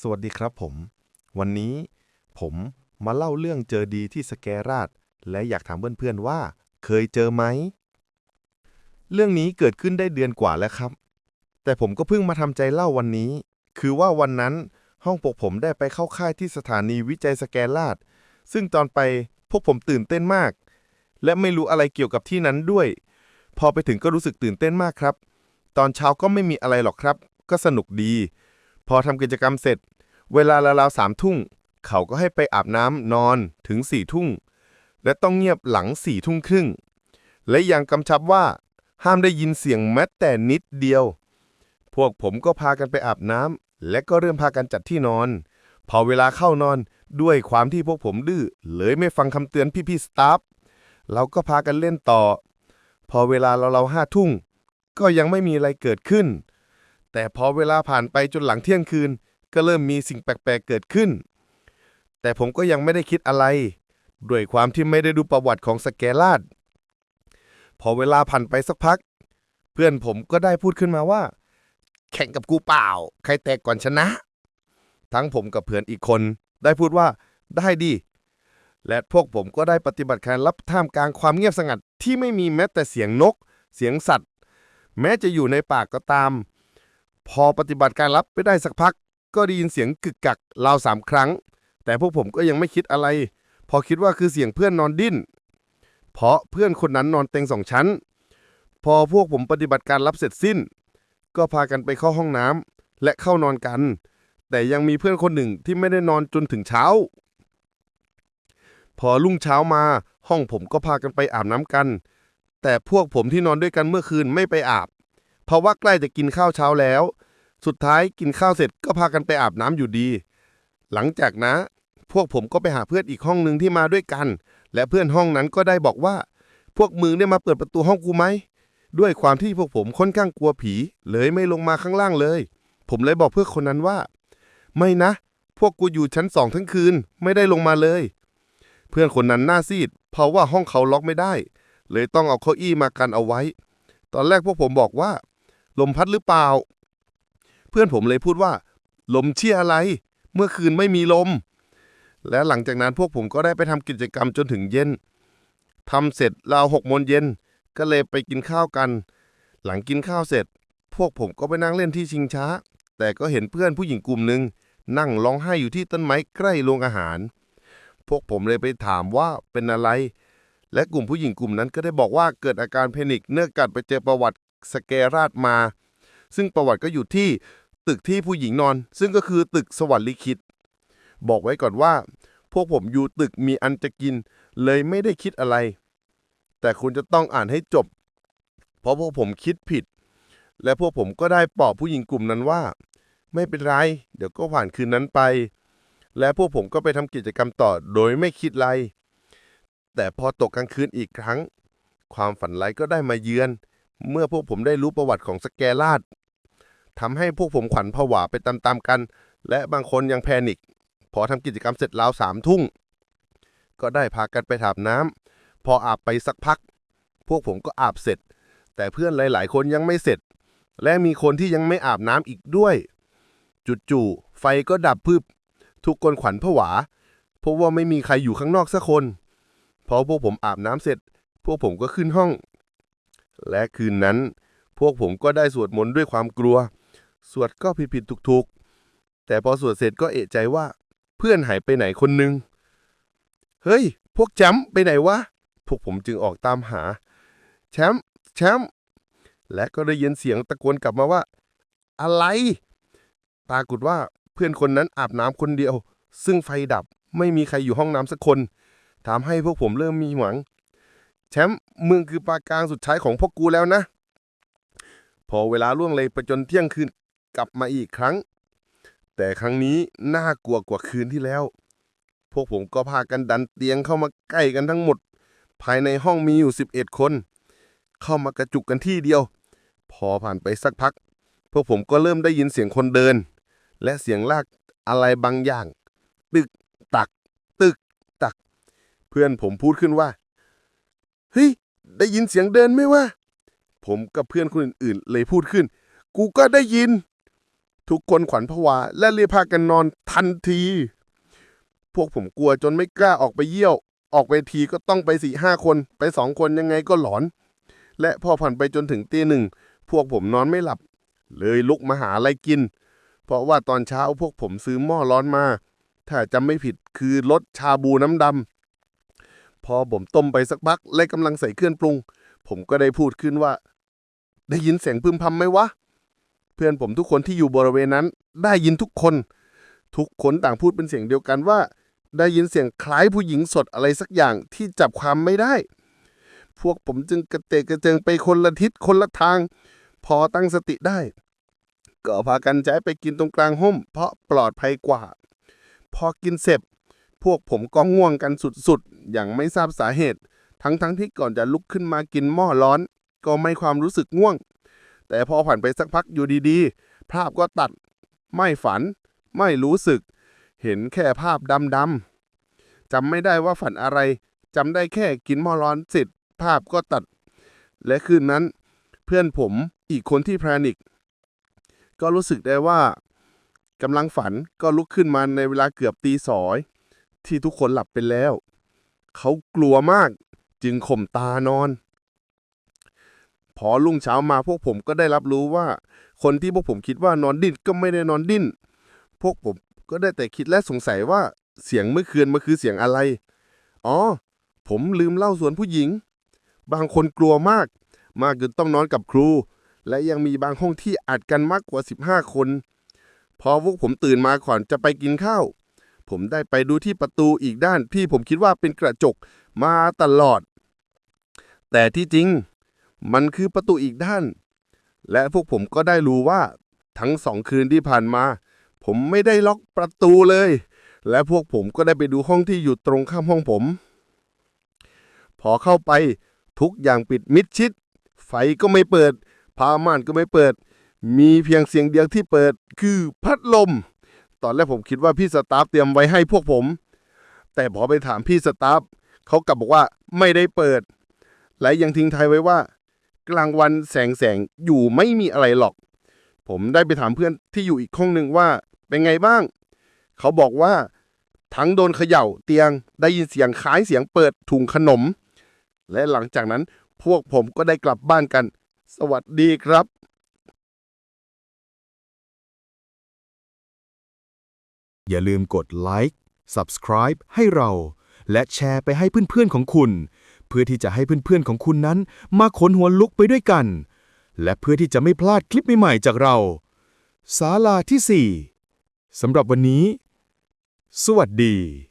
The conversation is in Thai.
สวัสดีครับผม วันนี้ผมมาเล่าเรื่องเจอดีที่สแกราดและอยากถามเพื่อนๆว่า เคยเจอไหม เรื่องนี้เกิดขึ้นได้เดือนกว่าแล้วครับ แต่ผมก็เพิ่งมาทำใจเล่าวันนี้ คือว่าวันนั้นห้องพวกผมได้ไปเข้าค่ายที่สถานีวิจัยสแกราดซึ่งตอนไปพวกผมตื่นเต้นมาก และไม่รู้อะไรเกี่ยวกับที่นั้นด้วย พอไปถึงก็รู้สึกตื่นเต้นมากครับ ตอนเช้าก็ไม่มีอะไรหรอกครับ ก็สนุกดี พอทำกิจกรรมเสร็จ เวลาราวๆสามทุ่งเขาก็ให้ไปอาบน้ำนอนถึงสี่ทุ่งและต้องเงียบหลังสี่ทุ่งครึ่ง และยังกำชับว่าห้ามได้ยินเสียงแม้แต่นิดเดียว พวกผมก็พากันไปอาบน้ำและก็เริ่มพากันจัดที่นอน พอเวลาเข้านอนด้วยความที่พวกผมดื้อเลยไม่ฟังคำเตือนพี่ๆสตาฟเราก็พากันเล่นต่อ พอเวลาเราเราห้าทุ่งก็ยังไม่มีอะไรเกิดขึ้น แต่พอเวลาผ่านไปจนหลังเที่ยงคืน ก็เริ่มมีสิ่งแปลกๆเกิดขึ้น แต่ผมก็ยังไม่ได้คิดอะไร ด้วยความที่ไม่ได้ดูประวัติของสแกลาดพอเวลาผ่านไปสักพัก เพื่อนผมก็ได้พูดขึ้นมาว่า แข่งกับกูเปล่า ใครแตกก่อนชนะ ทั้งผมกับเพื่อนอีกคน ได้พูดว่าได้ดี และพวกผมก็ได้ปฏิบัติการรับท่ามกลางความเงียบสงัดที่ไม่มีแม้แต่เสียงนก เสียงสัตว์ แม้จะอยู่ในป่าก็ตาม พอปฏิบัติการรับไปได้สักพัก ก็ได้ยินเสียงกึกกักราวสามครั้ง แต่พวกผมก็ยังไม่คิดอะไร พอคิดว่าคือเสียงเพื่อนนอนดิ้น เพราะเพื่อนคนนั้นนอนเต็งสองชั้น พอพวกผมปฏิบัติการรับเสร็จสิ้น ก็พากันไปเข้าห้องน้ำและเข้านอนกัน แต่ยังมีเพื่อนคนหนึ่งที่ไม่ได้นอนจนถึงเช้า พอรุ่งเช้ามาห้องผมก็พากันไปอาบน้ำกัน แต่พวกผมที่นอนด้วยกันเมื่อคืนไม่ไปอาบ เพราะว่าใกล้จะกินข้าวเช้าแล้ว สุดท้ายกินข้าวเสร็จก็พากันไปอาบน้ำอยู่ดี หลังจากนะ พวกผมก็ไปหาเพื่อนอีกห้องหนึ่งที่มาด้วยกัน และเพื่อนห้องนั้นก็ได้บอกว่า พวกมึงได้มาเปิดประตูห้องกูไหม ด้วยความที่พวกผมค่อนข้างกลัวผี เลยไม่ลงมาข้างล่างเลย ผมเลยบอกเพื่อนคนนั้นว่า ไม่นะ พวกกูอยู่ชั้นสองทั้งคืนไม่ได้ลงมาเลย เพื่อนคนนั้นหน้าซีด เพราะว่าห้องเขาล็อกไม่ได้ เลยต้องเอาเก้าอี้มากันเอาไว้ ตอนแรกพวกผมบอกว่า ลมพัดหรือเปล่า เพื่อนผมเลยพูดว่า ลมเชี่ยอะไร เมื่อคืนไม่มีลม และหลังจากนั้นพวกผมก็ได้ไปทำกิจกรรมจนถึงเย็นทำเสร็จราวหกโมงเย็นก็เลยไปกินข้าวกัน หลังกินข้าวเสร็จ พวกผมก็ไปนั่งเล่นที่ชิงช้า แต่ก็เห็นเพื่อนผู้หญิงกลุ่มหนึ่งนั่งร้องไห้อยู่ที่ต้นไม้ใกล้โรงอาหาร พวกผมเลยไปถามว่าเป็นอะไร และกลุ่มผู้หญิงกลุ่มนั้นก็ได้บอกว่าเกิดอาการแพนิคเนื่องจากไปเจอประวัติ สแกราดมา ซึ่งประวัติก็อยู่ที่ตึกที่ผู้หญิงนอน ซึ่งก็คือตึกสวรรค์ลิขิต บอกไว้ก่อนว่า พวกผมอยู่ตึกมีอันจะกิน เลยไม่ได้คิดอะไร แต่คุณจะต้องอ่านให้จบ เพราะพวกผมคิดผิด และพวกผมก็ได้ปลอบผู้หญิงกลุ่มนั้นว่า ไม่เป็นไร เดี๋ยวก็ผ่านคืนนั้นไป และพวกผมก็ไปทำกิจกรรมต่อโดยไม่คิดอะไร แต่พอตกกลางคืนอีกครั้ง ความฝันร้ายก็ได้มาเยือน เมื่อพวกผมได้รู้ประวัติของสแกลาดทำให้พวกผมขวัญผวาไปตามๆกัน และบางคนยังแพนิคพอทำกิจกรรมเสร็จราวสามทุ่งก็ได้พากันไปอาบน้ำพออาบไปสักพัก พวกผมก็อาบเสร็จ แต่เพื่อนหลาย ๆ คนยังไม่เสร็จ และมีคนที่ยังไม่อาบน้ำอีกด้วย จู่ๆไฟก็ดับพึบ ทุกคนขวัญผวาเพราะว่าไม่มีใครอยู่ข้างนอกสักคน พอพวกผมอาบน้ำเสร็จ พวกผมก็ขึ้นห้อง และคืนนั้น พวกผมก็ได้สวดมนต์ด้วยความกลัว สวดก็ผิดๆถูกๆ แต่พอสวดเสร็จก็เอะใจว่า เพื่อนหายไปไหนคนหนึ่งเฮ้ย พวกแชมป์ไปไหนวะ พวกผมจึงออกตามหา แชมป์แชมป์และก็ได้ยินเสียงตะโกนกลับมาว่า อะไร ปรากฏว่าเพื่อนคนนั้นอาบน้ำคนเดียว ซึ่งไฟดับไม่มีใครอยู่ห้องน้ำสักคนทำให้พวกผมเริ่มมีหวัง แชมป์มึงคือปากลางสุดท้ายของพวกกูแล้วนะ พอเวลาล่วงเลยไปจนเที่ยงคืนกลับมาอีกครั้ง แต่ครั้งนี้น่ากลัวกว่าคืนที่แล้ว พวกผมก็พากันดันเตียงเข้ามาใกล้กันทั้งหมด ภายในห้องมีอยู่ 11 คน เข้ามากระจุกกันที่เดียว พอผ่านไปสักพัก พวกผมก็เริ่มได้ยินเสียงคนเดิน และเสียงลากอะไรบางอย่าง ตึกตัก ตึกตัก เพื่อนผมพูดขึ้นว่า เฮ้ย ได้ยินเสียงเดินไหมวะ ผมกับเพื่อนคนอื่นๆ เลยพูดขึ้น กูก็ได้ยิน ทุกคนขวัญผวาและเรีบพากันนอนทันที พวกผมกลัวจนไม่กล้าออกไปเยี่ยว ออกไปทีก็ต้องไปสี่ห้าคน ไปสองคนยังไงก็หลอน และพอผ่านไปจนถึงตีหนึ่ง พวกผมนอนไม่หลับ เลยลุกมาหาอะไรกิน เพราะว่าตอนเช้าพวกผมซื้อหม้อร้อนมา ถ้าจำไม่ผิดคือรสชาบูน้ำดำ พอผมต้มไปสักพักและกำลังใส่เครื่องปรุง ผมก็ได้พูดขึ้นว่า ได้ยินเสียงพึมพำไหมวะ เพื่อนผมทุกคนที่อยู่บริเวณนั้น ได้ยินทุกคน ทุกคนต่างพูดเป็นเสียงเดียวกันว่า ได้ยินเสียงคล้ายผู้หญิงสดอะไรสักอย่างที่จับความไม่ได้ พวกผมจึงกระเตกกระเจิงไปคนละทิศคนละทาง พอตั้งสติได้ ก็พากันย้ายไปกินตรงกลางห้มเพราะปลอดภัยกว่า พอกินเสร็จ พวกผมก็ง่วงกันสุดๆ อย่างไม่ทราบสาเหตุ ทั้งๆทที่ก่อนจะลุกขึ้นมากินหม้อร้อน ก็ไม่ความรู้สึกง่วง แต่พอผ่านไปสักพักอยู่ดีๆ ภาพก็ตัด ไม่ฝัน ไม่รู้สึก เห็นแค่ภาพดำๆจำไม่ได้ว่าฝันอะไรจำได้แค่กินหม้อร้อนเสร็จ ภาพก็ตัด และคืนนั้น เพื่อนผมอีกคนที่แพนิก ก็รู้สึกได้ว่ากำลังฝันก็ลุกขึ้นมาในเวลาเกือบตีสอย ที่ทุกคนหลับไปแล้ว เขากลัวมากจึงข่มตานอน พอรุ่งเช้ามาพวกผมก็ได้รับรู้ว่า คนที่พวกผมคิดว่านอนดิ้นก็ไม่ได้นอนดิ้น พวกผมก็ได้แต่คิดและสงสัยว่าเสียงเมื่อคืนมันคือเสียงอะไร อ๋อ ผมลืมเล่าส่วนผู้หญิง บางคนกลัวมาก มากจนต้องนอนกับครู และยังมีบางห้องที่อัดกันมากกว่า 15 คน พอพวกผมตื่นมาก่อนจะไปกินข้าว ผมได้ไปดูที่ประตูอีกด้านที่ผมคิดว่าเป็นกระจกมาตลอด แต่ที่จริงมันคือประตูอีกด้าน และพวกผมก็ได้รู้ว่าทั้งสองคืนที่ผ่านมา ผมไม่ได้ล็อกประตูเลย และพวกผมก็ได้ไปดูห้องที่อยู่ตรงข้ามห้องผม พอเข้าไปทุกอย่างปิดมิดชิด ไฟก็ไม่เปิดผ้าม่านก็ไม่เปิด มีเพียงเสียงเดียวที่เปิดคือพัดลม ตอนแรกผมคิดว่าพี่สตาฟเตรียมไว้ให้พวกผม แต่พอไปถามพี่สตาฟเขากลับบอกว่าไม่ได้เปิด และยังทิ้งท้ายไว้ว่า กลางวันแสงแสงอยู่ไม่มีอะไรหรอก ผมได้ไปถามเพื่อนที่อยู่อีกห้องหนึ่งว่าเป็นไงบ้าง เขาบอกว่าทั้งโดนเขย่าเตียงได้ยินเสียงคล้ายเสียงเปิดถุงขนม และหลังจากนั้นพวกผมก็ได้กลับบ้านกัน สวัสดีครับ อย่าลืมกดไลค์ Subscribe ให้เรา และแชร์ไปให้เพื่อนๆของคุณ เพื่อที่จะให้เพื่อนๆของคุณนั้น มาขนหัวลุกไปด้วยกัน และเพื่อที่จะไม่พลาดคลิปใหม่ๆจากเราศาลาที่ 4สำหรับวันนี้ สวัสดี